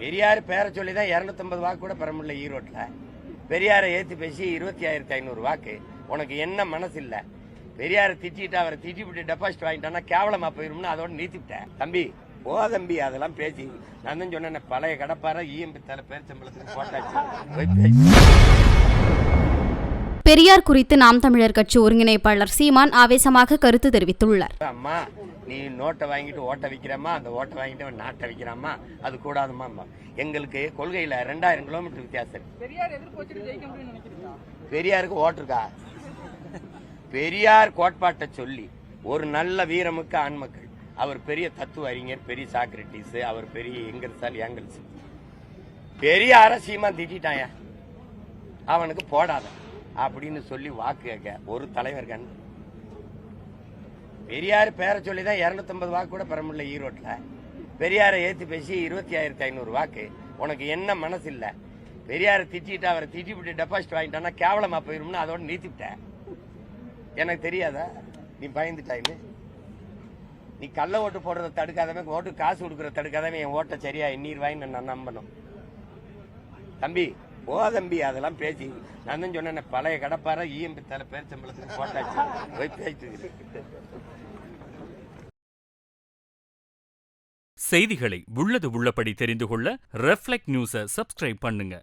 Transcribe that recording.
பெரியார் பேரை சொல்லி தான் இரநூத்தம்பது வாக்கு கூட பெற முடியல ஈரோட்டில். பெரியாரை ஏற்றி பேசி இருபத்தி ஆயிரத்தி ஐநூறு வாக்கு. உனக்கு என்ன மனசு இல்லை பெரியாரை திட்டிட்டு அவரை திட்டி விட்டு டெபாசிட் வாங்கிட்டான்னா கேவலமாக போயிரும்னு அதோட நிறுத்திவிட்டேன் தம்பி போ தம்பி அதெல்லாம் பேசி. நான் தான் சொன்னேன் பழைய கடப்பார இஎம்பி தலை பேர் சம்பளத்துக்கு போட்டாச்சு. போய் பேசி. பெரியார் குறித்து நாம் தமிழர் கட்சி ஒருங்கிணைப்பாளர் சீமான் ஆவேசமாக கருத்து தெரிவித்துள்ளார். அம்மா நீ நோட்டை வாங்கிட்டு ஓட்டை விற்கிறம்மா அந்த ஓட்டை வாங்கிட்டு நாட்டை விற்கிறாம்மா அது கூடாதுமா எங்களுக்கு கொள்கையில ரெண்டாயிரம் கிலோமீட்டர் வித்தியாசம் பெரியாருக்கு ஓட்டிருக்கா பெரியார் கோட்பாட்டை சொல்லி ஒரு நல்ல வீரமுக்க ஆண்மக்கள் அவர் பெரிய தத்துவ அறிஞர் பெரிய சாக்ரட்டிஸ் அவர் பெரிய எங்கர்சால் ஏங்கல்ஸ். பெரியார சீமா திட்டாயா அவனுக்கு போடாத. அப்படின்னு சொல்லி வாக்கு கேட்க ஒரு தலைவர் கண். பெரியார் பேரை சொல்லி தான் இரநூத்தம்பது வாக்கு கூட பெற முடியல ஈரோட்டில். பெரியாரை ஏற்றி பேசி இருபத்தி ஆயிரத்தி ஐநூறு வாக்கு. உனக்கு என்ன மனசு இல்லை பெரியாரை திட்டிட்டு அவரை திட்டி விட்டு டெபாசிட் வாங்கிட்டான்னா கேவலமாக போயிரும்னு அதோட நிறுத்திவிட்டேன் எனக்கு தெரியாதா? நீ பயந்துட்டாயின்னு நீ கள்ள ஓட்டு போடுறத தடுக்காதவன் ஓட்டு காசு கொடுக்குறத தடுக்காதவன் என் ஓட்டை சரியா எண்ணீர்வாயின்னு நான் நம்பணும். தம்பி போதம்பி அதெல்லாம் பேசி நான் தான் சொன்னேன் பழைய கடப்பார இஎம்பி தலை பேர் சம்பளத்துக்கு போட்டாச்சு. போய் பேசிட்டு செய்திகளை உள்ளது உள்ளபடி தெரிந்து கொள்ள ரெஃப்ளெக்ட் நியூஸை சப்ஸ்கிரைப் பண்ணுங்க.